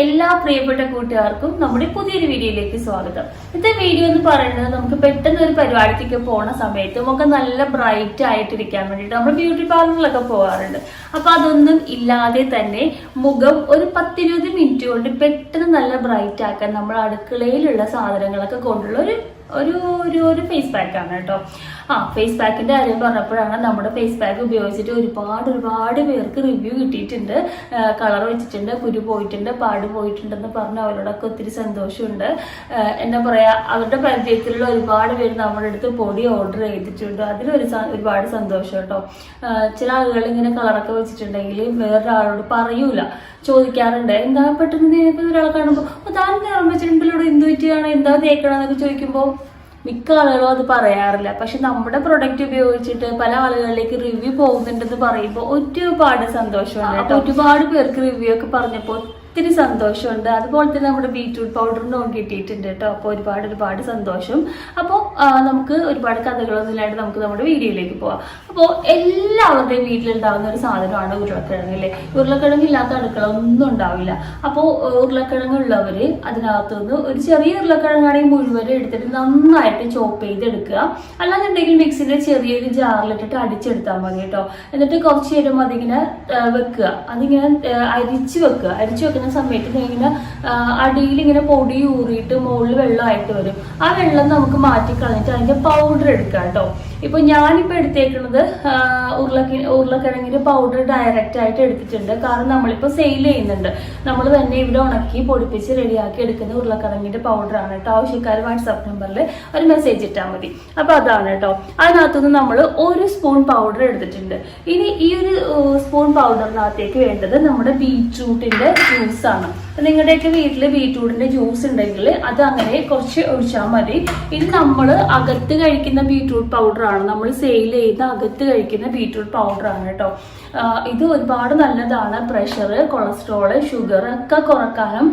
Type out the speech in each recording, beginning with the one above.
എല്ലാ പ്രിയപ്പെട്ട കൂട്ടുകാർക്കും നമ്മുടെ പുതിയൊരു വീഡിയോയിലേക്ക് സ്വാഗതം. ഇന്നത്തെ വീഡിയോ എന്ന് പറയുന്നത് നമുക്ക് പെട്ടെന്ന് ഒരു പരിപാടിക്ക് പോണ സമയത്ത് നമുക്ക് നല്ല ബ്രൈറ്റ് ആയിട്ടിരിക്കാൻ വേണ്ടിയിട്ട് നമ്മൾ ബ്യൂട്ടി പാർലറിലൊക്കെ പോകാറുണ്ട് അപ്പൊ അതൊന്നും ഇല്ലാതെ തന്നെ മുഖം ഒരു പത്തിരുപത് മിനിറ്റ് കൊണ്ട് പെട്ടെന്ന് നല്ല ബ്രൈറ്റ് ആക്കാൻ നമ്മൾ അടുക്കളയിലുള്ള സാധനങ്ങളൊക്കെ കൊണ്ടുള്ള ഒരു ഒരു ഒരു ഫേസ് പാക്കാണ് കേട്ടോ. ആ ഫേസ് പാക്കിന്റെ കാര്യം പറഞ്ഞപ്പോഴാണ് നമ്മുടെ ഫേസ് പാക്ക് ഉപയോഗിച്ചിട്ട് ഒരുപാട് ഒരുപാട് പേർക്ക് റിവ്യൂ കിട്ടിയിട്ടുണ്ട്. കളർ വെച്ചിട്ടുണ്ട് കുരു പോയിട്ടുണ്ട് പാട് പോയിട്ടുണ്ടെന്ന് പറഞ്ഞ്. അവരോടൊക്കെ ഒത്തിരി സന്തോഷമുണ്ട്. എന്താ പറയാ അവരുടെ പരിചയത്തിലുള്ള ഒരുപാട് പേര് നമ്മുടെ അടുത്ത് പൊടി ഓർഡർ ചെയ്തിട്ടുണ്ട്. അതിലൊരു ഒരുപാട് സന്തോഷം കേട്ടോ. ചില ആളുകൾ ഇങ്ങനെ കളറൊക്കെ വെച്ചിട്ടുണ്ടെങ്കിൽ വേറൊരാളോട് പറയൂല ചോദിക്കാറുണ്ട്. എന്താ പെട്ടെന്ന് ഒരാൾ കാണുമ്പോൾ താൻ നിറം വെച്ചിട്ടുണ്ടല്ലോ എന്ത് പറ്റിയാണ് എന്താ തേക്കണമെന്നൊക്കെ ചോദിക്കുമ്പോൾ മിക്ക ആളുകളും അത് പറയാറില്ല. പക്ഷെ നമ്മുടെ പ്രൊഡക്റ്റ് ഉപയോഗിച്ചിട്ട് പല ആളുകളിലേക്ക് റിവ്യൂ പോകുന്നുണ്ടെന്ന് പറയുമ്പോൾ ഒരുപാട് സന്തോഷമുണ്ട് കേട്ടോ. ഒരുപാട് പേർക്ക് റിവ്യൂ ഒക്കെ പറഞ്ഞപ്പോൾ ഒത്തിരി സന്തോഷമുണ്ട്. അതുപോലെ തന്നെ നമ്മുടെ ബീറ്റ്റൂട്ട് പൗഡറിനും കിട്ടിയിട്ടുണ്ട് കേട്ടോ. അപ്പോൾ ഒരുപാട് ഒരുപാട് സന്തോഷം. അപ്പോൾ നമുക്ക് ഒരുപാട് കഥകളൊന്നുമില്ലാണ്ട് നമുക്ക് നമ്മുടെ വീഡിയോയിലേക്ക് പോവാം. അപ്പോൾ എല്ലാവരുടെയും വീട്ടിലുണ്ടാകുന്ന ഒരു സാധനമാണ് ഉരുളക്കിഴങ്ങ് അല്ലേ? ഉരുളക്കിഴങ്ങ് ഇല്ലാത്ത അടുക്കള ഒന്നും ഉണ്ടാവില്ല അപ്പോൾ ഉരുളക്കിഴങ്ങ് ഉള്ളവര് അതിനകത്തുനിന്ന് ഒരു ചെറിയ ഉരുളക്കിഴങ്ങാണെങ്കിൽ മുഴുവൻ എടുത്തിട്ട് നന്നായിട്ട് ചോപ്പ് ചെയ്തെടുക്കുക. അല്ലാന്നുണ്ടെങ്കിൽ മിക്സിന്റെ ചെറിയൊരു ജാറിലിട്ടിട്ട് അടിച്ചെടുത്താൽ മതി കേട്ടോ. എന്നിട്ട് കുറച്ച് നേരം അതിങ്ങനെ വെക്കുക. അതിങ്ങനെ അരിച്ചു വെക്കുക. അരിച്ച് വെക്കുന്ന സമയത്ത് ഇങ്ങനെ അടിയിൽ ഇങ്ങനെ പൊടി ഊറിയിട്ട് മുകളിൽ വെള്ളമായിട്ട് വരും. ആ വെള്ളം നമുക്ക് മാറ്റി കളഞ്ഞിട്ട് അതിന്റെ പൗഡർ എടുക്കുക കേട്ടോ. ഇപ്പൊ ഞാനിപ്പോ എടുത്തേക്കുന്നത് ഉരുളക്കി ഉരുളക്കിഴങ്ങിന്റെ പൗഡർ ഡയറക്റ്റ് ആയിട്ട് എടുത്തിട്ടുണ്ട്. കാരണം നമ്മളിപ്പോ സെയിൽ ചെയ്യുന്നുണ്ട്. നമ്മൾ തന്നെ ഇവിടെ ഉണക്കി പൊടിപ്പിച്ച് റെഡിയാക്കി എടുക്കുന്ന ഉരുളക്കിഴങ്ങിന്റെ പൗഡർ ആണ് കേട്ടോ. ആവശ്യക്കാർ വാട്സാപ്പ് നമ്പറിൽ ഒരു മെസ്സേജ് ഇട്ടാൽ മതി. അപ്പൊ അതാണ് കേട്ടോ. അതിനകത്തുനിന്ന് നമ്മൾ ഒരു സ്പൂൺ പൗഡർ എടുത്തിട്ടുണ്ട്. ഇനി ഈ ഒരു സ്പൂൺ പൗഡറിനകത്തേക്ക് വേണ്ടത് നമ്മുടെ ബീറ്റ്റൂട്ടിന്റെ ജ്യൂസ് ആണ്. നിങ്ങളുടെയൊക്കെ വീട്ടിൽ ബീറ്റ്റൂട്ടിന്റെ ജ്യൂസ് ഉണ്ടെങ്കിൽ അത് അങ്ങനെ കുറച്ച് ഒഴിച്ചാൽ മതി. ഇനി നമ്മൾ അകത്ത് കഴിക്കുന്ന ബീറ്റ്റൂട്ട് പൗഡർ ആണ്. നമ്മൾ സെയിൽ ചെയ്ത് അകത്ത് കഴിക്കുന്ന ബീറ്റ്റൂട്ട് പൗഡറാണ് കേട്ടോ. ഇത് ഒരുപാട് നല്ലതാണ്. പ്രഷർ കൊളസ്ട്രോൾ ഷുഗർ ഒക്കെ കുറക്കാനും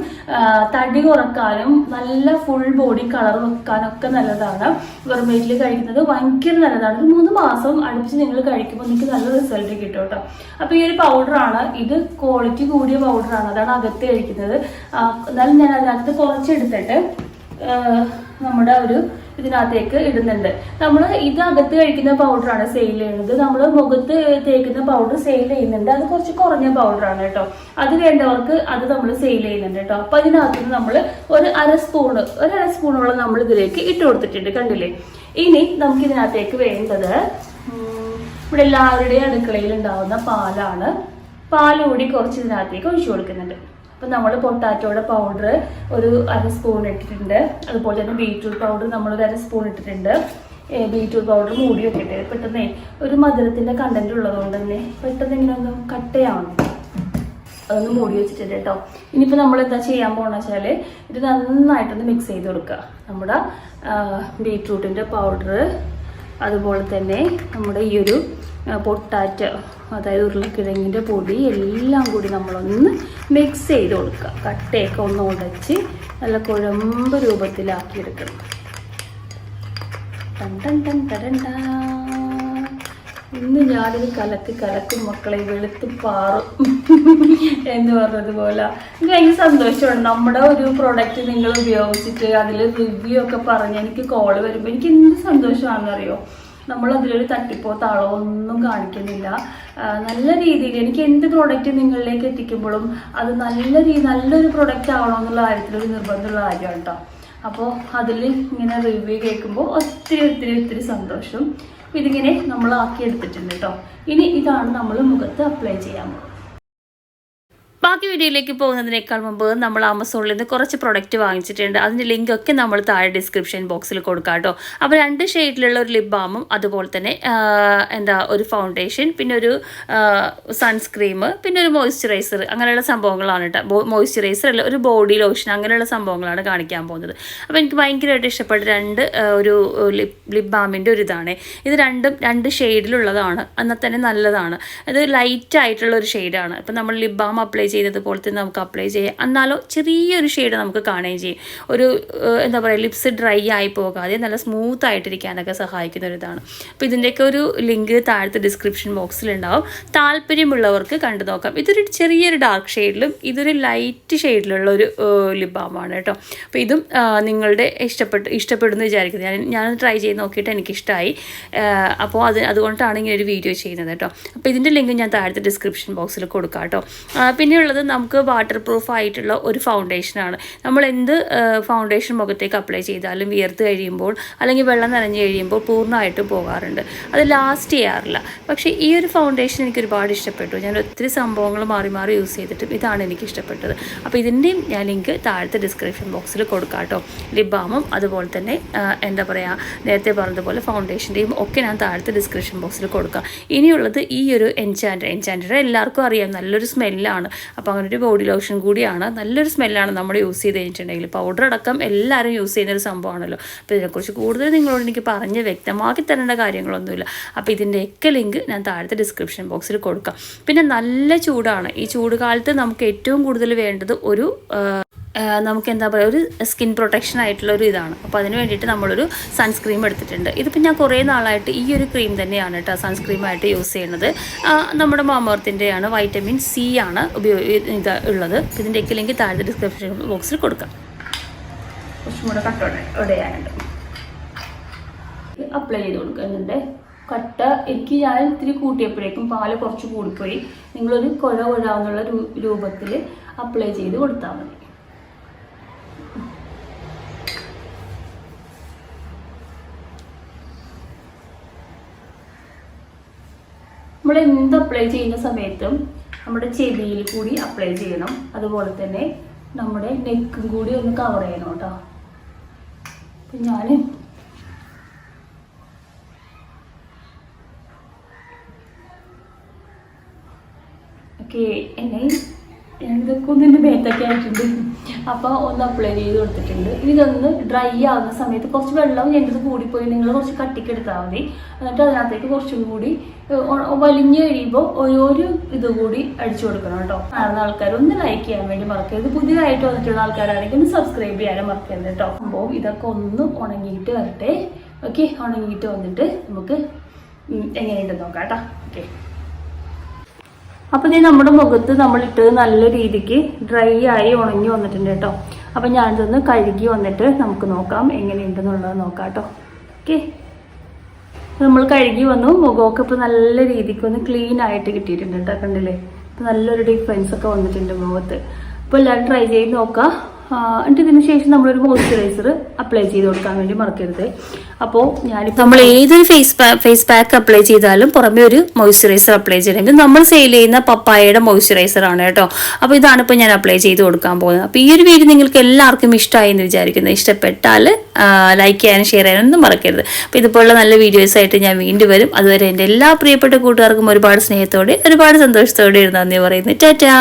തടി കുറക്കാനും നല്ല ഫുൾ ബോഡി കളർ വെക്കാനൊക്കെ നല്ലതാണ്. വെറുമേറ്റിൽ കഴിക്കുന്നത് ഭയങ്കര നല്ലതാണ്. ഒരു മൂന്ന് മാസം അടുപ്പിച്ച് നിങ്ങൾ കഴിക്കുമ്പോൾ നിങ്ങൾക്ക് നല്ല റിസൾട്ട് കിട്ടും കേട്ടോ. അപ്പൊ ഈ ഒരു പൗഡറാണ് ഇത് ക്വാളിറ്റി കൂടിയ പൗഡറാണ് അതാണ് അകത്ത് കഴിക്കുന്നത്. എന്നാലും ഞാൻ അതിനകത്ത് കുറച്ചെടുത്തിട്ട് നമ്മുടെ ഒരു ഇതിനകത്തേക്ക് ഇടുന്നുണ്ട്. നമ്മൾ ഇത് അകത്ത് കഴിക്കുന്ന പൗഡറാണ് സെയിൽ ചെയ്യുന്നത്. നമ്മൾ മുഖത്ത് തേക്കുന്ന പൗഡർ സെയിൽ ചെയ്യുന്നുണ്ട്. അത് കുറച്ച് കുറഞ്ഞ പൗഡറാണ് കേട്ടോ. അത് വേണ്ടവർക്ക് അത് നമ്മൾ സെയിൽ ചെയ്യുന്നുണ്ട് കേട്ടോ. അപ്പൊ അതിനകത്ത് നമ്മൾ ഒരു അര സ്പൂണ് ഒരു അര സ്പൂണോളം നമ്മൾ ഇതിലേക്ക് ഇട്ട് കൊടുത്തിട്ടുണ്ട് കണ്ടില്ലേ? ഇനി നമുക്ക് ഇതിനകത്തേക്ക് വേണ്ടത് ഇവിടെ എല്ലാവരുടെയും അടുക്കളയിൽ ഉണ്ടാവുന്ന പാലാണ്. പാൽ കൂടി കുറച്ച് ഇതിനകത്തേക്ക് ഒഴിച്ചു കൊടുക്കുന്നുണ്ട്. അപ്പം നമ്മൾ പൊട്ടാറ്റോയുടെ പൗഡർ ഒരു അര സ്പൂൺ ഇട്ടിട്ടുണ്ട്. അതുപോലെ തന്നെ ബീറ്റ്റൂട്ട് പൗഡർ നമ്മൾ ഒരു അര സ്പൂൺ ഇട്ടിട്ടുണ്ട്. ബീറ്റ്റൂട്ട് പൗഡർ മൂടി വെക്കട്ടെ. പെട്ടെന്ന് ഒരു മധുരത്തിന്റെ കണ്ടന്റ് ഉള്ളതുകൊണ്ട് തന്നെ പെട്ടെന്ന് ഇങ്ങനെ ഒന്ന് കട്ടയാവണം. അതൊന്ന് മൂടി വെച്ചിട്ടുണ്ട് കേട്ടോ. ഇനിയിപ്പോൾ നമ്മൾ എന്താ ചെയ്യാൻ പോകണമെന്ന് വെച്ചാൽ ഇത് നന്നായിട്ടൊന്ന് മിക്സ് ചെയ്ത് കൊടുക്കുക. നമ്മുടെ ബീറ്റ്റൂട്ടിന്റെ പൗഡർ അതുപോലെ തന്നെ നമ്മുടെ ഈ ഒരു പൊട്ടാറ്റോ അതായത് ഉരുളക്കിഴങ്ങിന്റെ പൊടി എല്ലാം കൂടി നമ്മളൊന്ന് മിക്സ് ചെയ്ത് കൊടുക്കുക. കട്ടയൊക്കെ ഒന്ന് ഉടച്ച് നല്ല കുഴമ്പ് രൂപത്തിലാക്കിയെടുക്കണം. ടരണ്ടാ. ഇന്ന് ഞാനൊരു കലത്തി കലക്കും മക്കളെ വെളുത്ത് പാറും എന്ന് പറഞ്ഞതുപോലെ. എനിക്ക് ഭയങ്കര സന്തോഷമാണ്. നമ്മുടെ ഒരു പ്രൊഡക്റ്റ് നിങ്ങൾ ഉപയോഗിച്ചിട്ട് അതിൽ റിവ്യൂ ഒക്കെ പറഞ്ഞ് എനിക്ക് കോൾ വരുമ്പോൾ എനിക്ക് എന്ത് സന്തോഷമാണെന്നറിയോ? നമ്മൾ അതിലൊരു തട്ടിപ്പോ താളോ ഒന്നും കാണിക്കുന്നില്ല. നല്ല രീതിയിൽ എനിക്ക് എന്ത് പ്രോഡക്റ്റ് നിങ്ങളിലേക്ക് എത്തിക്കുമ്പോഴും അത് നല്ല രീതി നല്ലൊരു പ്രൊഡക്റ്റ് ആവണമെന്നുള്ള കാര്യത്തിൽ ഒരു നിർബന്ധമുള്ള കാര്യമാണ് കേട്ടോ അപ്പോൾ അതിൽ ഇങ്ങനെ റിവ്യൂ കേൾക്കുമ്പോൾ ഒത്തിരി ഒത്തിരി ഒത്തിരി സന്തോഷം. ഇതിങ്ങനെ നമ്മൾ ആക്കി എടുത്തിട്ടുണ്ട് കേട്ടോ ഇനി ഇതാണ് നമ്മൾ മുഖത്ത് അപ്ലൈ ചെയ്യാൻ പോകുന്നത്. ബാക്കി വീഡിയോയിലേക്ക് പോകുന്നതിനേക്കാൾ മുമ്പ് നമ്മൾ ആമസോണിൽ നിന്ന് കുറച്ച് പ്രൊഡക്റ്റ് വാങ്ങിച്ചിട്ടുണ്ട്. അതിന്റെ ലിങ്ക് ഒക്കെ നമ്മൾ താഴെ ഡിസ്ക്രിപ്ഷൻ ബോക്സിൽ കൊടുക്കാം കേട്ടോ. അപ്പോൾ രണ്ട് ഷെയ്ഡിലുള്ള ഒരു ലിപ് ബാമും അതുപോലെ തന്നെ എന്താ ഒരു ഫൗണ്ടേഷൻ പിന്നെ ഒരു സൺസ്ക്രീം പിന്നെ ഒരു മോയ്സ്ചറൈസർ അങ്ങനെയുള്ള സംഭവങ്ങളാണ് കേട്ടോ. മോയ്സ്ചറൈസർ അല്ല ഒരു ബോഡി ലോഷൻ അങ്ങനെയുള്ള സംഭവങ്ങളാണ് കാണിക്കാൻ പോകുന്നത്. അപ്പോൾ എനിക്ക് ഭയങ്കരമായിട്ട് ഇഷ്ടപ്പെട്ട രണ്ട് ഒരു ലിപ് ലിപ് ബാമിന്റെ ഒരു ഇതാണ്. ഇത് രണ്ടും രണ്ട് ഷെയ്ഡിലുള്ളതാണ് എന്നാൽ തന്നെ നല്ലതാണ്. ഇത് ലൈറ്റ് ആയിട്ടുള്ള ഒരു ഷെയ്ഡാണ് അപ്പോൾ നമ്മൾ ലിപ് ബാം അപ്ലൈ ചെയ്തത് പോലെ തന്നെ നമുക്ക് അപ്ലൈ ചെയ്യാം. എന്നാലോ ചെറിയൊരു ഷെയ്ഡ് നമുക്ക് കാണുകയും ചെയ്യും. ഒരു എന്താ പറയുക ലിപ്സ് ഡ്രൈ ആയി പോകാതെ നല്ല സ്മൂത്ത് ആയിട്ടിരിക്കാനൊക്കെ സഹായിക്കുന്ന ഒരു ഇതാണ് അപ്പോൾ ഇതിന്റെയൊക്കെ ഒരു ലിങ്ക് താഴത്തെ ഡിസ്ക്രിപ്ഷൻ ബോക്സിലുണ്ടാവും താല്പര്യമുള്ളവർക്ക് കണ്ടു നോക്കാം. ഇതൊരു ചെറിയൊരു ഡാർക്ക് ഷെയ്ഡിലും ഇതൊരു ലൈറ്റ് ഷെയ്ഡിലുള്ള ഒരു ലിപ് ആണ് കേട്ടോ. അപ്പോൾ ഇതും നിങ്ങളുടെ ഇഷ്ടപ്പെട്ട് ഇഷ്ടപ്പെടുന്നു വിചാരിക്കുന്നത് ഞാൻ ഞാൻ ട്രൈ ചെയ്ത് നോക്കിയിട്ട് എനിക്കിഷ്ടമായി അപ്പോൾ അത് അതുകൊണ്ടാണ് ഇങ്ങനെ ഒരു വീഡിയോ ചെയ്യുന്നത് കേട്ടോ. അപ്പോൾ ഇതിന്റെ ലിങ്ക് ഞാൻ താഴത്തെ ഡിസ്ക്രിപ്ഷൻ ബോക്സിൽ കൊടുക്കാം കേട്ടോ. ആ, പിന്നെയുള്ളത് നമുക്ക് വാട്ടർ പ്രൂഫ് ആയിട്ടുള്ള ഒരു ഫൗണ്ടേഷനാണ് നമ്മൾ എന്ത് ഫൗണ്ടേഷൻ മുഖത്തേക്ക് അപ്ലൈ ചെയ്താലും വിയർത്ത് കഴിയുമ്പോൾ അല്ലെങ്കിൽ വെള്ളം നിറഞ്ഞു കഴിയുമ്പോൾ പൂർണമായിട്ട് പോകാറുണ്ട്. അത് ലാസ്റ്റ് ചെയ്യാറില്ല. പക്ഷേ ഈ ഒരു ഫൗണ്ടേഷൻ എനിക്ക് ഒരുപാട് ഇഷ്ടപ്പെട്ടു. ഞാൻ ഒത്തിരി സംഭവങ്ങൾ മാറി മാറി യൂസ് ചെയ്തിട്ടും ഇതാണ് എനിക്ക് ഇഷ്ടപ്പെട്ടത്. അപ്പോൾ ഇതിന്റെയും ഞാൻ ലിങ്ക് താഴത്തെ ഡിസ്ക്രിപ്ഷൻ ബോക്സിൽ കൊടുക്കാം കേട്ടോ. ലിപ് ബാമും അതുപോലെ തന്നെ എന്താ പറയുക നേരത്തെ പറഞ്ഞതുപോലെ ഫൗണ്ടേഷന്റെയും ഒക്കെ ഞാൻ താഴത്തെ ഡിസ്ക്രിപ്ഷൻ ബോക്സിൽ കൊടുക്കാം. ഇനിയുള്ളത് ഈ ഒരു എൻചാൻഡർ എൻചാൻഡർ എല്ലാവർക്കും അറിയാം. നല്ലൊരു സ്മെല്ലാണ് അപ്പോൾ അങ്ങനെ ഒരു ബോഡി ലോഷൻ കൂടിയാണ്. നല്ലൊരു സ്മെല്ലാണ് നമ്മൾ യൂസ് ചെയ്ത് കഴിഞ്ഞിട്ടുണ്ടെങ്കിൽ. പൗഡർ അടക്കം എല്ലാവരും യൂസ് ചെയ്യുന്ന ഒരു സംഭവമാണല്ലോ. അപ്പോൾ ഇതിനെക്കുറിച്ച് കൂടുതൽ നിങ്ങളോട് എനിക്ക് പറഞ്ഞ് വ്യക്തമാക്കി തരേണ്ട കാര്യങ്ങളൊന്നുമില്ല. അപ്പോൾ ഇതിന്റെയൊക്കെ ലിങ്ക് ഞാൻ താഴത്തെ ഡിസ്ക്രിപ്ഷൻ ബോക്സിൽ കൊടുക്കാം. പിന്നെ നല്ല ചൂടാണ്. ഈ ചൂട് കാലത്ത് നമുക്ക് ഏറ്റവും കൂടുതൽ വേണ്ടത് ഒരു നമുക്ക് എന്താ പറയുക ഒരു സ്കിൻ പ്രൊട്ടക്ഷൻ ആയിട്ടുള്ള ഒരു ഇതാണ്. അപ്പോൾ അതിന് വേണ്ടിയിട്ട് നമ്മളൊരു സൺസ്ക്രീം എടുത്തിട്ടുണ്ട്. ഇതിപ്പോൾ ഞാൻ കുറേ നാളായിട്ട് ഈ ഒരു ക്രീം തന്നെയാണ് കേട്ടോ സൺസ്ക്രീമായിട്ട് യൂസ് ചെയ്യുന്നത്. നമ്മുടെ മാമോർത്തിന്റെയാണ് വൈറ്റമിൻ സി ആണ് ഉപയോഗ ഇത് ഉള്ളത്. ഇതിന്റെയൊക്കെ ലിങ്ക് താഴെ ഡിസ്ക്രിപ്ഷൻ ബോക്സിൽ കൊടുക്കാം. കുറച്ചും കൂടെ കട്ടോടെ ഇവിടെയായിട്ട് അപ്ലൈ ചെയ്ത് കൊടുക്കുന്നുണ്ട്. കട്ട എനിക്ക് ഞാൻ ഇത്തിരി കൂട്ടിയപ്പോഴേക്കും പാൽ കുറച്ച് കൂടിപ്പോയി. നിങ്ങളൊരു കുഴ കുഴാന്നുള്ള രൂപത്തിൽ അപ്ലൈ ചെയ്ത് കൊടുത്താൽ മതി. നമ്മൾ എന്ത് അപ്ലൈ ചെയ്യുന്ന സമയത്തും നമ്മുടെ ചെവിയിൽ കൂടി അപ്ലൈ ചെയ്യണം. അതുപോലെ തന്നെ നമ്മുടെ നെക്കും കൂടി ഒന്ന് കവർ ചെയ്യണം കേട്ടോ. അപ്പം ഞാൻ ഓക്കെ എന്നെ ഇതൊക്കെ ഒന്ന് എന്റെ മേത്തൊക്കെ ആയിട്ടുണ്ട്. അപ്പോൾ ഒന്ന് അപ്ലൈ ചെയ്ത് കൊടുത്തിട്ടുണ്ട്. ഇതൊന്ന് ഡ്രൈ ആവുന്ന സമയത്ത് കുറച്ച് വെള്ളം ഞങ്ങൾക്ക് കൂടിപ്പോയി. നിങ്ങൾ കുറച്ച് കട്ടിക്ക് എടുത്താൽ മതി. എന്നിട്ട് അതിനകത്തേക്ക് കുറച്ചും കൂടി വലിഞ്ഞു കഴിയുമ്പോൾ ഓരോരു ഇത് കൂടി അടിച്ചു കൊടുക്കണം കേട്ടോ. കാണുന്ന ആൾക്കാർ ഒന്ന് ലൈക്ക് ചെയ്യാൻ വേണ്ടി മറക്കരുത്. പുതിയതായിട്ട് വന്നിട്ടുള്ള ആൾക്കാരാണെങ്കിൽ ഒന്ന് സബ്സ്ക്രൈബ് ചെയ്യാനും മറക്കരുത് കേട്ടോ. അപ്പോൾ ഇതൊക്കെ ഒന്ന് ഉണങ്ങിയിട്ട് വരട്ടെ. ഓക്കെ ഉണങ്ങിയിട്ട് വന്നിട്ട് നമുക്ക് എങ്ങനെയുണ്ടെന്ന് നോക്കാം കേട്ടോ. ഓക്കെ അപ്പോൾ ഇത് നമ്മുടെ മുഖത്ത് നമ്മൾ ഇട്ടത് നല്ല രീതിക്ക് ഡ്രൈ ആയി ഉണങ്ങി വന്നിട്ടുണ്ട് കേട്ടോ. അപ്പം ഞാനിതൊന്ന് കഴുകി വന്നിട്ട് നമുക്ക് നോക്കാം എങ്ങനെയുണ്ടെന്നുള്ളത് നോക്കാം കേട്ടോ. ഓക്കെ. നമ്മൾ കഴുകി വന്നു. മുഖമൊക്കെ ഇപ്പോൾ നല്ല രീതിക്ക് ഒന്ന് ക്ലീൻ ആയിട്ട് കിട്ടിയിട്ടുണ്ട് കേട്ടോ കണ്ടില്ലേ? ഇപ്പം നല്ലൊരു ഡിഫറൻസ് ഒക്കെ വന്നിട്ടുണ്ട് മുഖത്ത്. അപ്പോൾ എല്ലാവരും ട്രൈ ചെയ്ത് നോക്കാം. എന്നിട്ട് ഇതിന് ശേഷം നമ്മളൊരു മോയ്സ്ചറൈസർ അപ്ലൈ ചെയ്ത് കൊടുക്കാൻ വേണ്ടി മറക്കരുത്. അപ്പോൾ ഞാനിപ്പോൾ നമ്മൾ ഏതൊരു ഫേസ് ഫേസ് പാക്ക് അപ്ലൈ ചെയ്താലും പുറമെ ഒരു മോയ്സ്ചറൈസർ അപ്ലൈ ചെയ്യണമെങ്കിൽ നമ്മൾ സെയിൽ ചെയ്യുന്ന പപ്പായയുടെ മോയ്സ്ചറൈസർ ആണ് കേട്ടോ. അപ്പോൾ ഇതാണ് ഇപ്പോൾ ഞാൻ അപ്ലൈ ചെയ്ത് കൊടുക്കാൻ പോകുന്നത്. അപ്പോൾ ഈ ഒരു വീഡിയോ നിങ്ങൾക്ക് എല്ലാവർക്കും ഇഷ്ടമായി എന്ന് വിചാരിക്കുന്നു. ഇഷ്ടപ്പെട്ടാൽ ലൈക്ക് ചെയ്യാനും ഷെയർ ചെയ്യാനും ഒന്നും മറക്കരുത്. അപ്പോൾ ഇതുപോലുള്ള നല്ല വീഡിയോസ് ആയിട്ട് ഞാൻ വീണ്ടും വരും. അതുവരെ എന്റെ എല്ലാ പ്രിയപ്പെട്ട കൂട്ടുകാർക്കും ഒരുപാട് സ്നേഹത്തോടെ ഒരുപാട് സന്തോഷത്തോടെ ഇരുന്നു നന്ദി പറയുന്നു. ടാറ്റാ!